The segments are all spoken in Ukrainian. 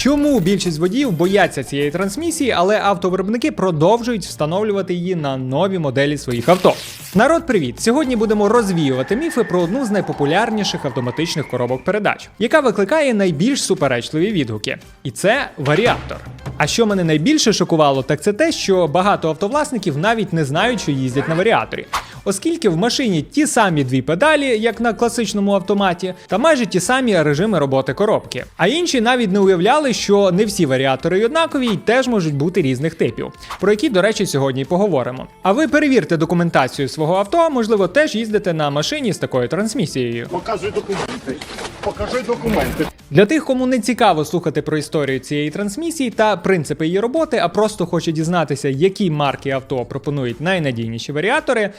Чому більшість водіїв бояться цієї трансмісії, але автовиробники продовжують встановлювати її на нові моделі своїх авто? Народ, привіт! Сьогодні будемо розвіювати міфи про одну з найпопулярніших автоматичних коробок передач, яка викликає найбільш суперечливі відгуки. І це варіатор. А що мене найбільше шокувало, так це те, що багато автовласників навіть не знають, що їздять на варіаторі. Оскільки в машині ті самі дві педалі, як на класичному автоматі, та майже ті самі режими роботи коробки. А інші навіть не уявляли, що не всі варіатори однакові і теж можуть бути різних типів, про які, до речі, сьогодні й поговоримо. А ви перевірте документацію свого авто, можливо, теж їздите на машині з такою трансмісією. Показуй документи. Покажи документи. Для тих, кому не цікаво слухати про історію цієї трансмісії та принципи її роботи, а просто хоче дізнатися, які марки авто пропонують найнадійніші варіатори.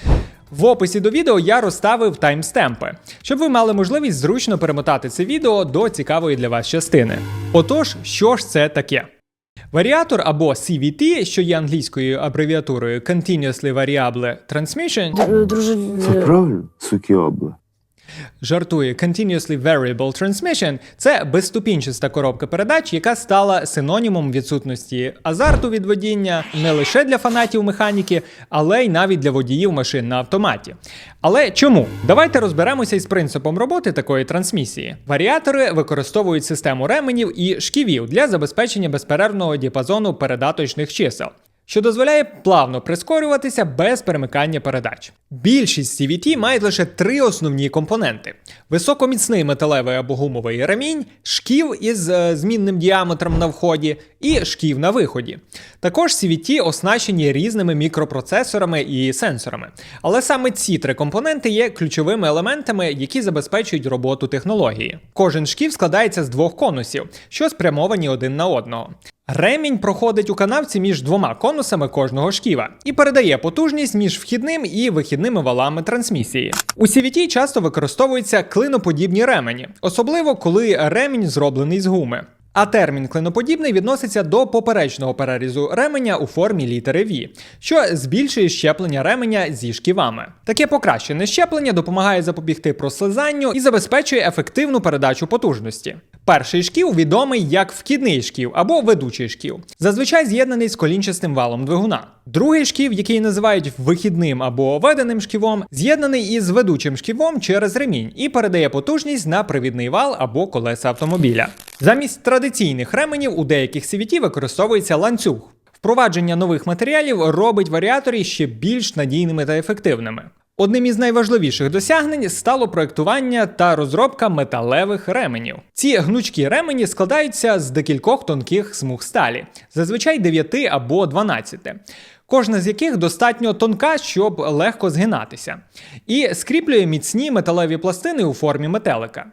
В описі до відео я розставив таймстемпи, щоб ви мали можливість зручно перемотати це відео до цікавої для вас частини. Отож, що ж це таке? Варіатор або CVT, що є англійською абревіатурою Continuously Variable Transmission, Друже, Це правильно, сукіобла. Жартує Continuously Variable Transmission – це безступінчаста коробка передач, яка стала синонімом відсутності азарту від водіння не лише для фанатів механіки, але й навіть для водіїв машин на автоматі. Але чому? Давайте розберемося із принципом роботи такої трансмісії. Варіатори використовують систему ременів і шківів для забезпечення безперервного діапазону передаточних чисел що дозволяє плавно прискорюватися без перемикання передач. Більшість CVT мають лише три основні компоненти: високоміцний металевий або гумовий ремінь, шків із е, змінним діаметром на вході і шків на виході. Також CVT оснащені різними мікропроцесорами і сенсорами. Але саме ці три компоненти є ключовими елементами, які забезпечують роботу технології. Кожен шків складається з двох конусів, що спрямовані один на одного. Ремінь проходить у канавці між двома конусами кожного шківа і передає потужність між вхідним і вихідними валами трансмісії. У CVT часто використовуються клиноподібні ремені, особливо коли ремінь зроблений з гуми. А термін клиноподібний відноситься до поперечного перерізу ременя у формі літери V, що збільшує щеплення ременя зі шківами. Таке покращене щеплення допомагає запобігти прослизанню і забезпечує ефективну передачу потужності. Перший шків відомий як вхідний шків або ведучий шків, зазвичай з'єднаний з колінчастим валом двигуна. Другий шків, який називають вихідним або веденим шківом, з'єднаний із ведучим шківом через ремінь і передає потужність на привідний вал або колеса автомобіля. Замість традиційних ременів у деяких CVT використовується ланцюг. Впровадження нових матеріалів робить варіатори ще більш надійними та ефективними. Одним із найважливіших досягнень стало проектування та розробка металевих ременів. Ці гнучкі ремені складаються з декількох тонких смуг сталі, зазвичай 9 або 12 кожна з яких достатньо тонка, щоб легко згинатися, і скріплює міцні металеві пластини у формі метелика.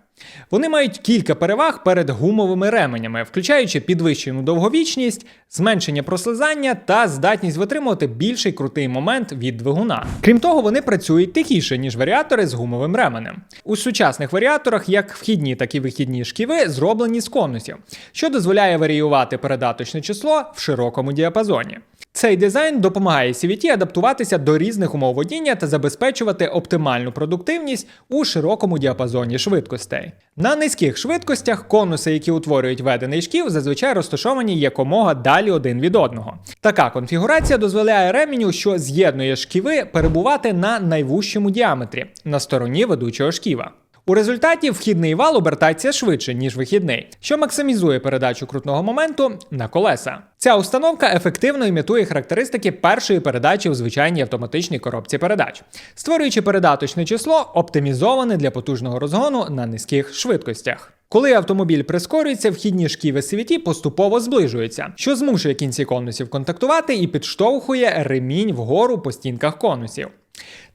Вони мають кілька переваг перед гумовими ременями, включаючи підвищену довговічність, зменшення прослизання та здатність витримувати більший крутий момент від двигуна. Крім того, вони працюють тихіше, ніж варіатори з гумовим ременем. У сучасних варіаторах як вхідні, так і вихідні шківи зроблені з конусів, що дозволяє варіювати передаточне число в широкому діапазоні. Цей дизайн допомагає CVT адаптуватися до різних умов водіння та забезпечувати оптимальну продуктивність у широкому діапазоні швидкостей. На низьких швидкостях конуси, які утворюють ведений шків, зазвичай розташовані якомога далі один від одного. Така конфігурація дозволяє ременю, що з'єднує шківи, перебувати на найвужчому діаметрі на стороні ведучого шківа. У результаті вхідний вал обертається швидше, ніж вихідний, що максимізує передачу крутного моменту на колеса. Ця установка ефективно імітує характеристики першої передачі у звичайній автоматичній коробці передач, створюючи передаточне число, оптимізоване для потужного розгону на низьких швидкостях. Коли автомобіль прискорюється, вхідні шківи CVT поступово зближуються, що змушує кінці конусів контактувати і підштовхує ремінь вгору по стінках конусів.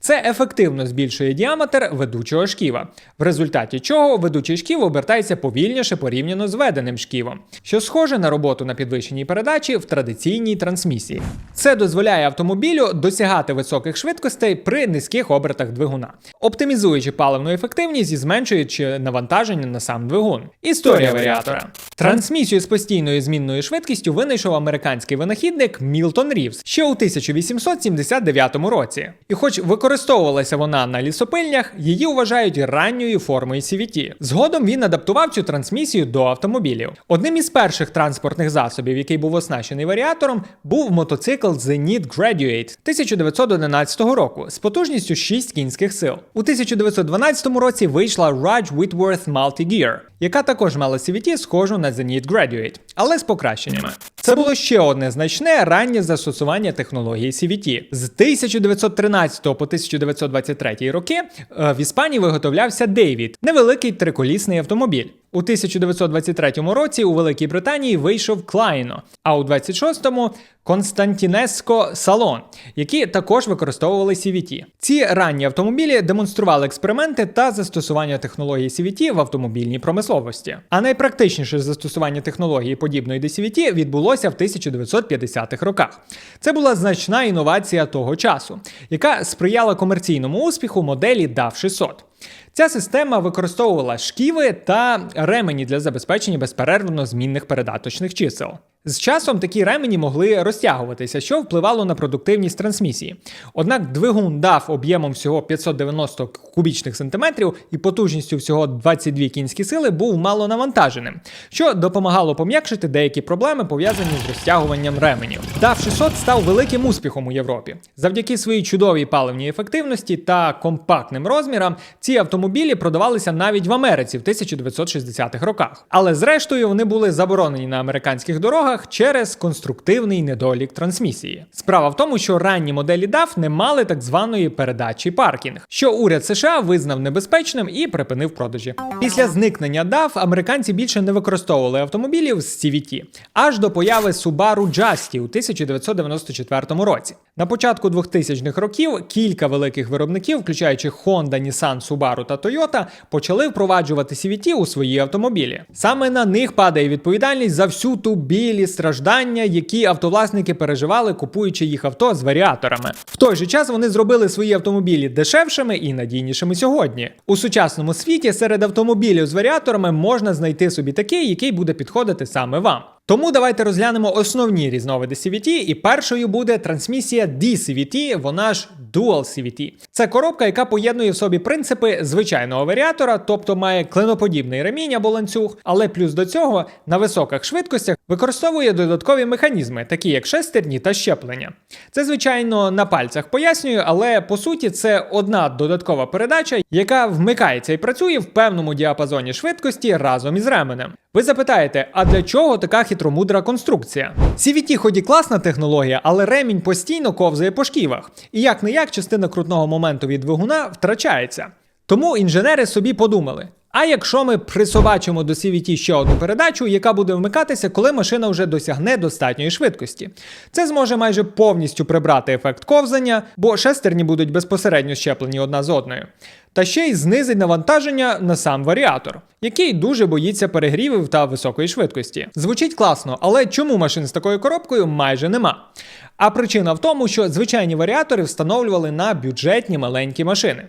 Це ефективно збільшує діаметр ведучого шківа, в результаті чого ведучий шків обертається повільніше порівняно з веденим шківом, що схоже на роботу на підвищеній передачі в традиційній трансмісії. Це дозволяє автомобілю досягати високих швидкостей при низьких обертах двигуна, оптимізуючи паливну ефективність і зменшуючи навантаження на сам двигун. Історія варіатора. Трансмісію з постійною змінною швидкістю винайшов американський винахідник Мілтон Рівс ще у 1879 році. І хоч використовував Використовувалася вона на лісопильнях, її вважають ранньою формою CVT. Згодом він адаптував цю трансмісію до автомобілів. Одним із перших транспортних засобів, який був оснащений варіатором, був мотоцикл Zenith Graduate 1911 року з потужністю 6 кінських сил. У 1912 році вийшла Raj Whitworth Multi-Gear, яка також мала CVT схожу на Zenith Graduate, але з покращеннями. Це було ще одне значне раннє застосування технології CVT. З 1913 по 1923 роки е, в Іспанії виготовлявся Дейвід, невеликий триколісний автомобіль. У 1923 році у Великій Британії вийшов Клайно, а у 26-му Константінеско Салон, які також використовували CVT. Ці ранні автомобілі демонстрували експерименти та застосування технології CVT в автомобільній промисловості. А найпрактичніше застосування технології подібної до CVT відбулося в 1950-х роках. Це була значна інновація того часу, яка сприяла комерційному успіху моделі DAF 600. Ця система використовувала шківи та ремені для забезпечення безперервно змінних передаточних чисел. З часом такі ремені могли розтягуватися, що впливало на продуктивність трансмісії. Однак двигун DAF об'ємом всього 590 кубічних сантиметрів і потужністю всього 22 кінські сили був мало навантаженим, що допомагало пом'якшити деякі проблеми, пов'язані з розтягуванням ременів. DAF 600 став великим успіхом у Європі. Завдяки своїй чудовій паливній ефективності та компактним розмірам ці автомобілі продавалися навіть в Америці в 1960-х роках. Але зрештою вони були заборонені на американських дорогах через конструктивний недолік трансмісії. Справа в тому, що ранні моделі DAF не мали так званої передачі паркінг, що уряд США визнав небезпечним і припинив продажі. Після зникнення DAF американці більше не використовували автомобілів з CVT, аж до появи Subaru Justy у 1994 році. На початку 2000-х років кілька великих виробників, включаючи Honda, Nissan, Subaru та Toyota, почали впроваджувати CVT у свої автомобілі. Саме на них падає відповідальність за всю ту білі страждання, які автовласники переживали, купуючи їх авто з варіаторами. В той же час вони зробили свої автомобілі дешевшими і надійнішими сьогодні. У сучасному світі серед автомобілів з варіаторами можна знайти собі такий, який буде підходити саме вам. Тому давайте розглянемо основні різновиди CVT, і першою буде трансмісія DCVT, вона ж Dual CVT. Це коробка, яка поєднує в собі принципи звичайного варіатора, тобто має клиноподібний ремінь або ланцюг, але плюс до цього на високих швидкостях використовує додаткові механізми, такі як шестерні та щеплення. Це, звичайно, на пальцях пояснюю, але по суті це одна додаткова передача, яка вмикається і працює в певному діапазоні швидкості разом із ременем. Ви запитаєте, а для чого така хитромудра конструкція? CVT ході класна технологія, але ремінь постійно ковзає по шківах, і як не як частина крутного моменту від двигуна втрачається. Тому інженери собі подумали. А якщо ми присобачимо до CVT ще одну передачу, яка буде вмикатися, коли машина вже досягне достатньої швидкості, це зможе майже повністю прибрати ефект ковзання, бо шестерні будуть безпосередньо щеплені одна з одною. Та ще й знизить навантаження на сам варіатор, який дуже боїться перегрівів та високої швидкості. Звучить класно, але чому машин з такою коробкою майже нема? А причина в тому, що звичайні варіатори встановлювали на бюджетні маленькі машини,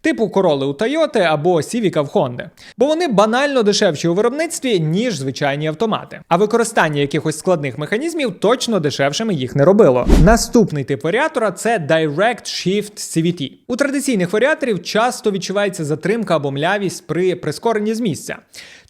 типу Corolla у Toyota або Civic в Honda, бо вони банально дешевші у виробництві, ніж звичайні автомати. А використання якихось складних механізмів точно дешевшими їх не робило. Наступний тип варіатора це Direct Shift CVT. У традиційних варіаторів часто відчувається затримка або млявість при прискоренні з місця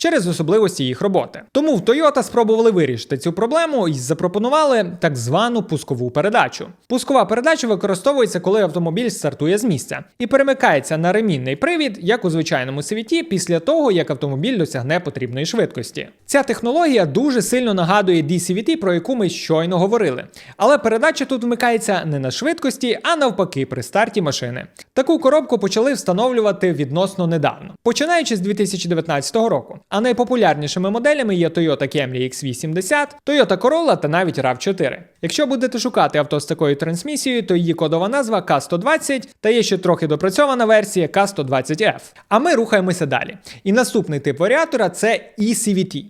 через особливості їх роботи. Тому в Toyota спробували вирішити цю проблему і запропонували так звану пускову передачу. Пускова передача використовується, коли автомобіль стартує з місця і перемикається на ремінний привід, як у звичайному CVT, після того, як автомобіль досягне потрібної швидкості. Ця технологія дуже сильно нагадує DCVT, про яку ми щойно говорили. Але передача тут вмикається не на швидкості, а навпаки, при старті машини. Таку коробку почали встановлювати відносно недавно, починаючи з 2019 року. А найпопулярнішими моделями є Toyota Camry X80, Toyota Corolla та навіть RAV4. Якщо будете шукати авто з такою трансмісією, то її кодова назва K120 та є ще трохи допрацьована версія K120F. А ми рухаємося далі. І наступний тип варіатора це eCVT.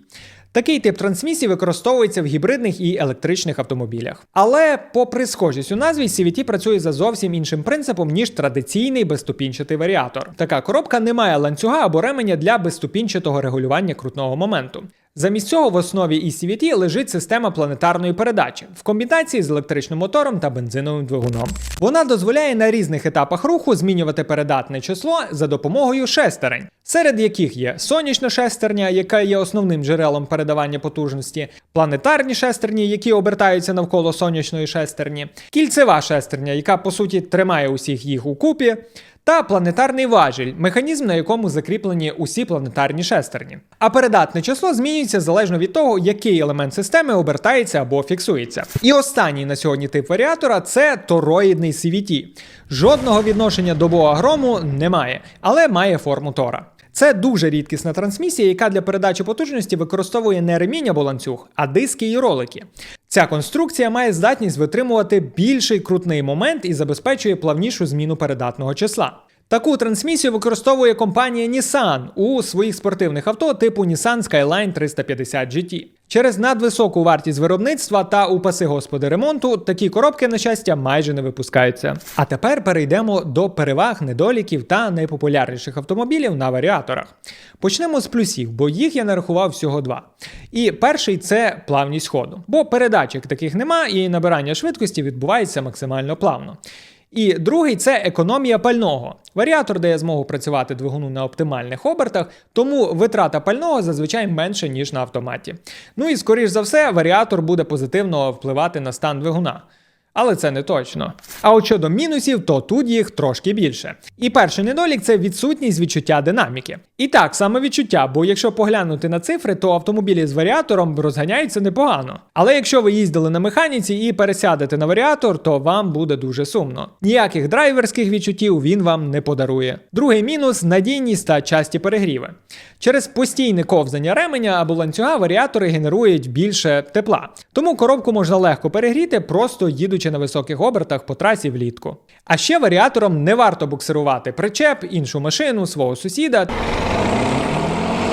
Такий тип трансмісії використовується в гібридних і електричних автомобілях. Але, попри схожість у назві, CVT працює за зовсім іншим принципом, ніж традиційний безступінчатий варіатор. Така коробка не має ланцюга або ременя для безступінчатого регулювання крутного моменту. Замість цього в основі ECVT лежить система планетарної передачі в комбінації з електричним мотором та бензиновим двигуном. Вона дозволяє на різних етапах руху змінювати передатне число за допомогою шестерень, серед яких є сонячна шестерня, яка є основним джерелом передавання потужності, планетарні шестерні, які обертаються навколо сонячної шестерні, кільцева шестерня, яка по суті тримає усіх їх у купі. Та планетарний важіль, механізм, на якому закріплені усі планетарні шестерні. А передатне число змінюється залежно від того, який елемент системи обертається або фіксується. І останній на сьогодні тип варіатора це тороїдний CVT. Жодного відношення до бога грому немає, але має форму тора. Це дуже рідкісна трансмісія, яка для передачі потужності використовує не ремінь або ланцюг, а диски і ролики. Ця конструкція має здатність витримувати більший крутний момент і забезпечує плавнішу зміну передатного числа. Таку трансмісію використовує компанія Nissan у своїх спортивних авто типу Nissan Skyline 350 GT. Через надвисоку вартість виробництва та у паси господи ремонту такі коробки, на щастя, майже не випускаються. А тепер перейдемо до переваг, недоліків та найпопулярніших автомобілів на варіаторах. Почнемо з плюсів, бо їх я нарахував всього два. І перший це плавність ходу, бо передачок таких нема, і набирання швидкості відбувається максимально плавно. І другий це економія пального. Варіатор дає змогу працювати двигуну на оптимальних обертах, тому витрата пального зазвичай менше, ніж на автоматі. Ну і скоріш за все, варіатор буде позитивно впливати на стан двигуна. Але це не точно. А от щодо мінусів, то тут їх трошки більше. І перший недолік це відсутність відчуття динаміки. І так, саме відчуття, бо якщо поглянути на цифри, то автомобілі з варіатором розганяються непогано. Але якщо ви їздили на механіці і пересядете на варіатор, то вам буде дуже сумно. Ніяких драйверських відчуттів він вам не подарує. Другий мінус надійність та часті перегріви. Через постійне ковзання ременя або ланцюга варіатори генерують більше тепла. Тому коробку можна легко перегріти, просто їдучи на високих обертах по трасі влітку. А ще варіатором не варто буксирувати причеп, іншу машину, свого сусіда.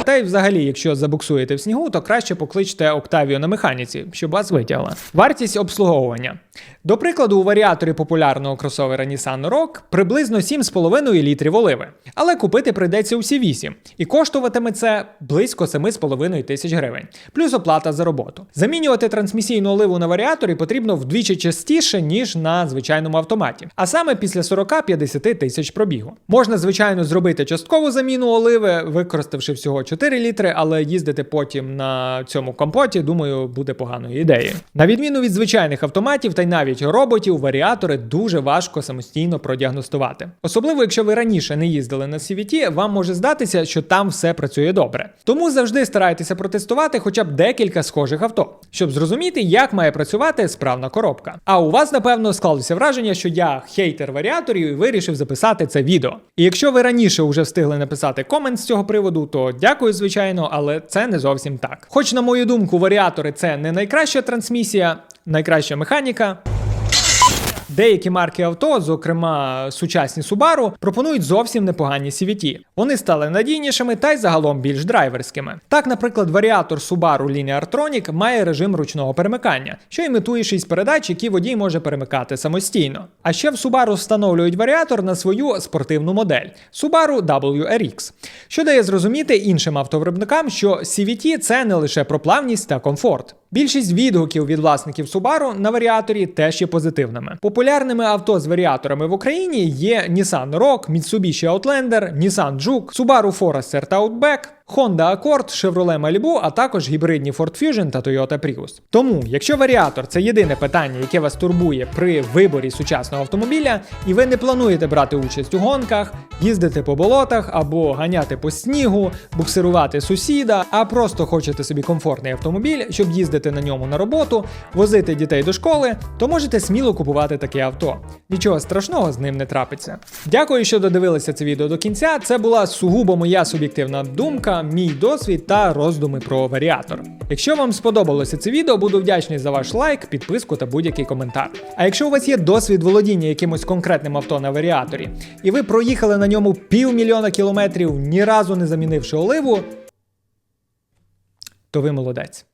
Та й взагалі, якщо забуксуєте в снігу, то краще покличте Октавію на механіці, щоб вас витягла. Вартість обслуговування. До прикладу, у варіаторі популярного кросовера Nissan Rogue приблизно 7,5 літрів оливи. Але купити прийдеться усі 8. І коштуватиме це близько 7,5 тисяч гривень, плюс оплата за роботу. Замінювати трансмісійну оливу на варіаторі потрібно вдвічі частіше, ніж на звичайному автоматі, а саме після 40-50 тисяч пробігу. Можна, звичайно, зробити часткову заміну оливи, використавши всього 4 літри, але їздити потім на цьому компоті, думаю, буде поганою ідеєю. На відміну від звичайних автоматів та й навіть роботів, варіатори дуже важко самостійно продіагностувати. Особливо, якщо ви раніше не їздили на CVT, вам може здатися, що там все працює добре. Тому завжди старайтеся протестувати хоча б декілька схожих авто, щоб зрозуміти, як має працювати справна коробка. А у вас, напевно, склалося враження, що я хейтер варіаторів і вирішив записати це відео. І якщо ви раніше вже встигли написати комент з цього приводу, то дякую, звичайно, але це не зовсім так. Хоч, на мою думку, варіатори це не найкраща трансмісія, найкраща механіка. Деякі марки авто, зокрема сучасні Subaru, пропонують зовсім непогані CVT. Вони стали надійнішими та й загалом більш драйверськими. Так, наприклад, варіатор Subaru Linear Tronic має режим ручного перемикання, що імітує 6 передач, які водій може перемикати самостійно. А ще в Subaru встановлюють варіатор на свою спортивну модель Subaru WRX, що дає зрозуміти іншим автовиробникам, що CVT це не лише про плавність та комфорт. Більшість відгуків від власників Subaru на варіаторі теж є позитивними. Популярними авто з варіаторами в Україні є Nissan Rogue, Mitsubishi Outlander, Nissan Juke, Subaru Forester та Outback, Honda Accord, Chevrolet Malibu, а також гібридні Ford Fusion та Toyota Prius. Тому, якщо варіатор це єдине питання, яке вас турбує при виборі сучасного автомобіля, і ви не плануєте брати участь у гонках, їздити по болотах або ганяти по снігу, буксирувати сусіда, а просто хочете собі комфортний автомобіль, щоб їздити на ньому на роботу, возити дітей до школи, то можете сміло купувати таке авто. Нічого страшного з ним не трапиться. Дякую, що додивилися це відео до кінця. Це була сугубо моя суб'єктивна думка, мій досвід та роздуми про варіатор. Якщо вам сподобалося це відео, буду вдячний за ваш лайк, підписку та будь-який коментар. А якщо у вас є досвід володіння якимось конкретним авто на варіаторі, і ви проїхали на ньому півмільйона кілометрів, ні разу не замінивши оливу, то ви молодець.